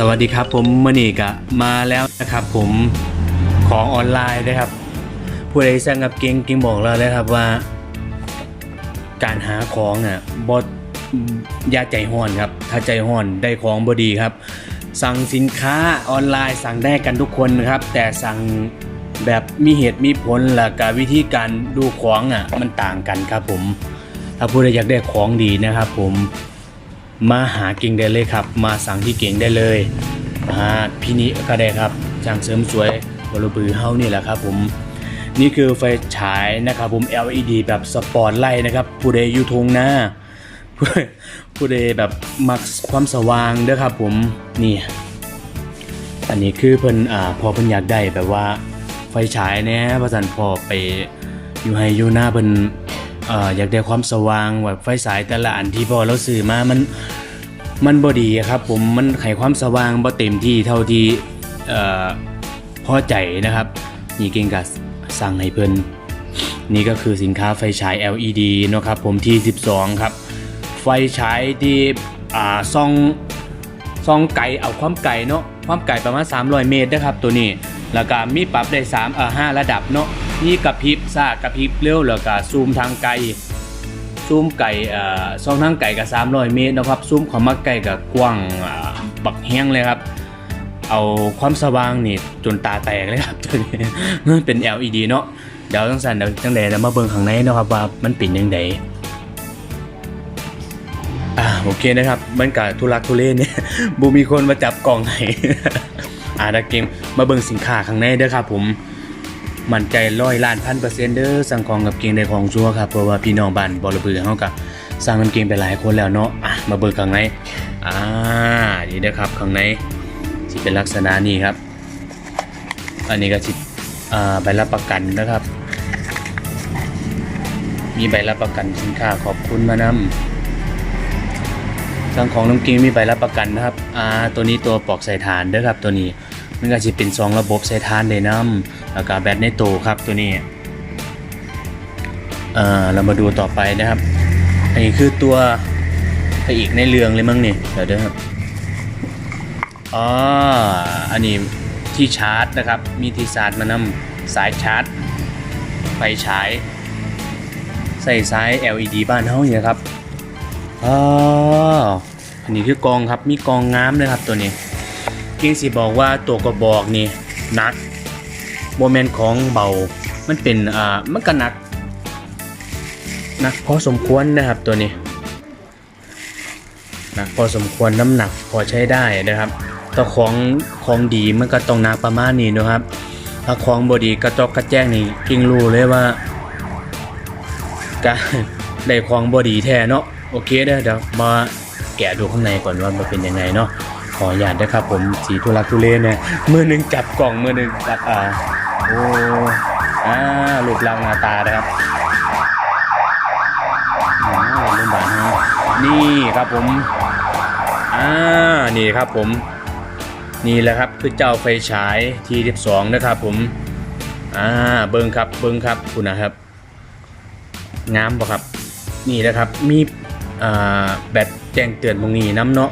สวัสดีครับผมมื่อนี้ก็มาแล้วนะครับ ผมของออนไลน์นะครับผู้ใดสั่งกับเก่งเก่งบอกเราเลยครับว่า การหาของอะบดยาใจห้อนครับ ถ้าใจห้อนได้ของบดีครับ สั่งสินค้าออนไลน์สั่งได้กันทุกคนนะครับ แต่สั่งแบบมีเหตุมีผลและกับวิธีการดูของอะมันต่างกันครับผม ถ้าผู้ใดอยากได้ของดีนะครับผมมาหาเก่งได้เลยครับ มาสั่งที่เก่งได้เลยอ่าพี่นิก็ได้ครับช่างเสริมสวยบรบือเฮานี่แหละครับผมนี่คือไฟฉายนะครับผม LED แบบสปอร์ตไลท์นะครับผู้ใดอยู่ทงหน้าผู้ผู้ใดแบบมักความสว่างเด้อครับผมนี่อันนี้คือเพิ่นอ่าพอเพิ่นอยากได้แบบว่าไฟฉายเนี่ยพระสันพอไปอยู่ให้อยู่หน้าเพิ่น เอ่ออยากได้ความสว่างแบบไฟฉายแต่ละอันที่พอเราซื้อมามันมันบ่ดีครับผมมันไขความสว่างบ่เต็มที่เท่าที่เอ่อพอใจนะครับนี่เก่งกับสั่งให้เพิ่นนี่ก็คือสินค้าไฟฉาย LED เนะครับผมที่ 12 ครับ ไฟฉายที่อ่าซองซองไกลเอาความไกลเนาะความไกลประมาณ 300 เมตรนะครับตัวนี้ แล้วก็มีปรับได้3เอ่อ5ระดับเนาะ นี่กระพริบซ่ากระพริบเร็วแล้วก็ซูมทางไกลซูมไก่เอ่อซองทางไก่กับ300 เมตรนะครับซูมข้ามาไก่กับกว้างอ่าบักแห้งเลยครับเอาความสว่างนี่จนตาแตกเลยครับตัวนี้มันเป็น LED เนาะเดี๋ยวต้งสันเดี๋ยวจังใดแล้วมาเบิ่งข้างในนะครับว่ามันเป็นยังไงอ่าโอเคนะครับมันกับทุลักทุเลเนี่ยบูมีคนมาจับกล่องให้อ่าดักเกมมาเบิ่งสินค้าข้างในเด้อครับผม มั่นใจร้อยล้านพันเปอร์เซ็นต์เด้อสั่งของกับเกงได้ของชัวครับเพราะว่าพี่น้องบ้านบอระบือเฮากับสั่งน้ำเกงไปหลายคนแล้วเนาะอะมาเบิ่งข้างในอ่านี่นะครับข้างในสิเป็นลักษณะนี้ครับ อันนี้ก็สิอ่าใบรับประกันนะครับ มีใบรับประกันสินค้าขอบคุณมานำสั่งของน้ำเกงมีใบรับประกันนะครับอ่าตัวนี้ตัวปลอกใส่ฐานเด้อครับตัวนี้ มันก็จะเป็นสองระบบใช้ทานได้นำแล้วก็แบตในโตครับตัวนี้เอ่อเรามาดูต่อไปนะครับอันนี้คือตัวพระเอกในเรื่องเลยมั้งนี่เดี๋ยวเด้อครับอ๋ออันนี้ที่ชาร์จนะครับ มีที่ชาร์จมานำสายชาร์จไฟฉายใส่สาย LED บ้านเฮาเนี่ยครับอ๋ออันนี้คือกองครับมีกองง้ามเลยครับตัวนี้ เก่งสิบอกว่าตัวกระบอกนี่หนักโมเมนต์ของเบา มันเป็นอ่ามันก็หนักหนักพอสมควรนะครับตัวนี้หนักพอสมควรน้ำหนักพอใช้ได้นะครับแต่ของของดีมันก็ต้องหนักประมาณนี้นะครับถ้าของบดีกระจอกกระแจ้งนี่เก่งรู้เลยว่าการได้ของบดีแท้เนาะโอเคเด้อเดี๋ยวมาแกะดูข้างในก่อนว่ามันเป็นยังไงเนาะ ขออนุญาตนะครับผมสีทุลักทุเลเนี่ยมือหนึ่งจับกล่องมือหนึ่งจับอ่าโอ้อ่ารูปร่างหน้าตานะครับอ่ารุ่นบานฮะนี่ครับผมอ่านี่ครับผม นี่แหละครับคือเจ้าไฟฉายที12นะครับผมอ่าเบิ้งครับเบิ้งครับคุณนะครับงามป่ะครับ นี่นะครับมีอ่าแบตแจ้งเตือนตรงนี้น้ำเนาะ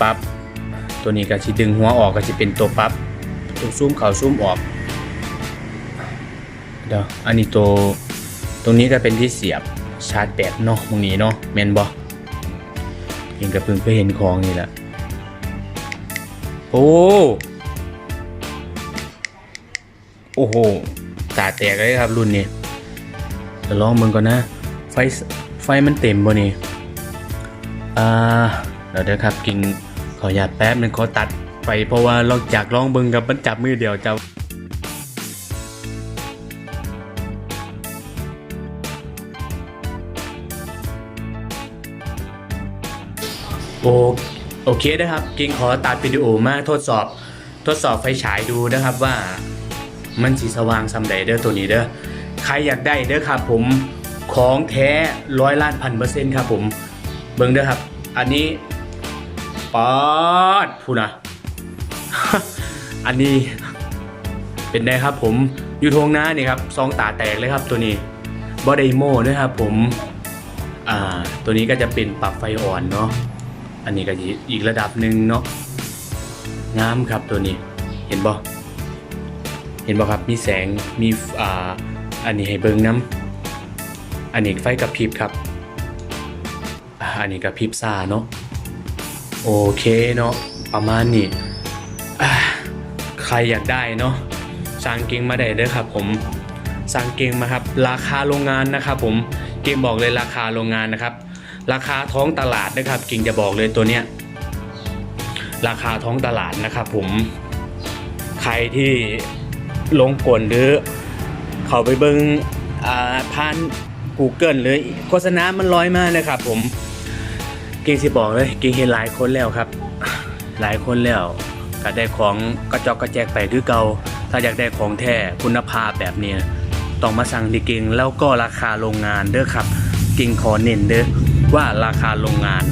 ปรับ ตัวนี้ก็จะดึงหัวออกก็จะเป็นตัวปรับ ตัวซูมเข่าซูมออกเดี๋ยวอันนี้ตัวตรงนี้ก็เป็นที่เสียบชาร์จแบตเนาะตรงนี้เนาะแมนบอเองก็เพิ่งไปเห็นของนี่แหละโอ้โอ้โหตาแตกเลยครับรุ่นนี้เดี๋ยวลองมึงก่อนนะ ไฟไฟมันเต็มบ่นี่อ่าเดี๋ยวเดี๋ยวครับกิน ขออนุญาตแป๊บหนึงขอตัดไปเพราะว่าเราอยากลองเบิ่งกับมันจับมือเดียวจะโอโอเคนะครับกิงขอตัดวิดีโอมาทดสอบ ทดสอบไฟฉายดูนะครับว่า มันสีสว่างซำใดเด้อตัวนี้เด้อใครอยากได้เด้อครับผมของแท้ร้อยล้านพันเปอร์เซ็นต์ครับผม เบิ่งเด้อครับ อันนี้ ปอดพูนะ อันนี้ เป็นไงครับผมอยู่ทงหน้านี่ครับซองตาแตกเลยครับตัวนี้บอดไดโม่ด้วยครับผมอ่าตัวนี้ก็จะเป็นปรับไฟอ่อนเนาะอันนี้ก็อีกระดับหนึ่งเนาะงามครับตัวนี้เห็นบ่เห็นบ่ครับมีแสงมีอ่าอันนี้ให้เบิ่งน้ำอันนี้ไฟกระพริบครับอันนี้กระพริบซ่าเนาะ โอเคเนาะประมาณนี้ใครอยากได้เนาะสั่งเกงมาได้เด้อครับผมสั่งเกงมาครับ ราคาโรงงานนะครับผมเกงบอกเลยราคาโรงงานนะครับ ราคาท้องตลาดนะครับเกงจะบอกเลยตัวเนี้ยราคาท้องตลาดนะครับผมใครที่ลงกลหรือเขาไปเบิงอ่าผ่าน Google หรือโฆษณามันลอยมาเลยครับผม ก่งสิบอกเลยเก่งเห็นหลายคนแล้วครับ หลายคนแล้วก็ได้ของกระจอกกระแจกไปคือเก่าถ้าอยากได้ของแท้คุณภาพแบบนี้ต้องมาสั่งที่เก่งแล้วก็ราคาโรงงานเด้อครับ เก่งขอเน้นเด้อว่าราคาโรงงาน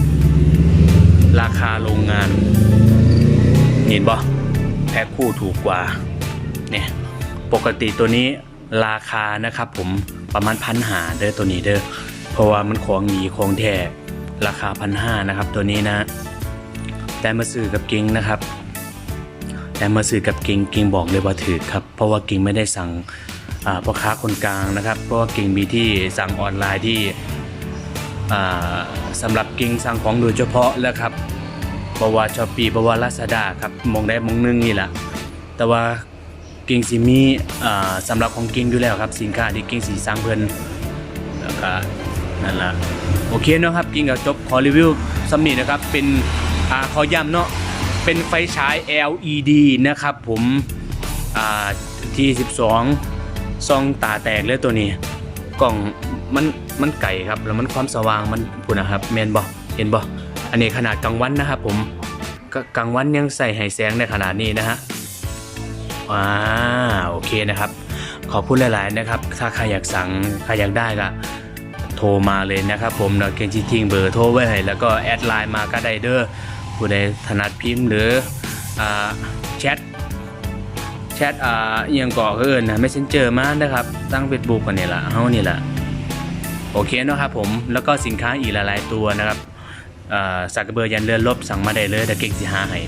ราคาโรงงานเห็นบ่แพ็คคู่ถูกกว่าเนี่ยปกติตัวนี้ราคานะครับผมประมาณพันหาเด้อตัวนี้เด้อเพราะว่ามันของดีของแท้ ราคาพันห้านะครับตัวนี้นะ แต่มาซื้อกับกิงนะครับ แต่มาซื้อกับกิงกิงบอกเลยว่าถือครับ เพราะว่ากิงไม่ได้สั่งพ่อค้าคนกลางนะครับ เพราะว่ากิงมีที่สั่งออนไลน์ที่อ่าสำหรับกิงสั่งของโดยเฉพาะแล้วครับบว่าชอปปี้บว่าลาซาดาครับมองได้มองหนึงนี่แหละแต่ว่ากิงสิมีอ่าสำหรับของกิงอยู่แล้วครับ สินค้าที่กิงสีสร้างเพิ่นแล้วก็ นั่นแหละโอเคเนาะครับกิ่งก็จบขอรีวิวสำนีนะครับเป็นอ่าขอย้ำเนาะเป็นไฟฉาย LED นะครับผมอ่าที่12ซองตาแตกเลยตัวนี้ กล่องมันมันไก่ครับแล้วมันความสว่างมันพุ่นะครับแมนบ่เห็นบ่อันนี้ขนาดกลางวันนะครับผมกกลางวันยังใส่ไฮแสงในขนาดนี้นะฮะอ่าโอเคนะครับ ขอพูดหลาย ๆ นะครับ ถ้าใครอยากสั่งใครอยากได้ก็ โทรมาเลยนะครับผมเนาะเกนจิทิ้งเบอร์โทรไว้ให้แล้วก็แอดไลน์มาก็ได้เด้อผู้ใดถนัดพิมพ์หรือแชทแชทอ่าเอียงก่อเอินนะไม่เซนเจอมานะครับ ตั้งเฟซบุ๊กกันนี่แหละเฮานี่แหละโอเคนะครับผมแล้วก็สินค้าอีกหลายๆตัวนะครับสักกระเบือยันเรือลบสั่งมาได้เลยแต่เก่งสิหาให้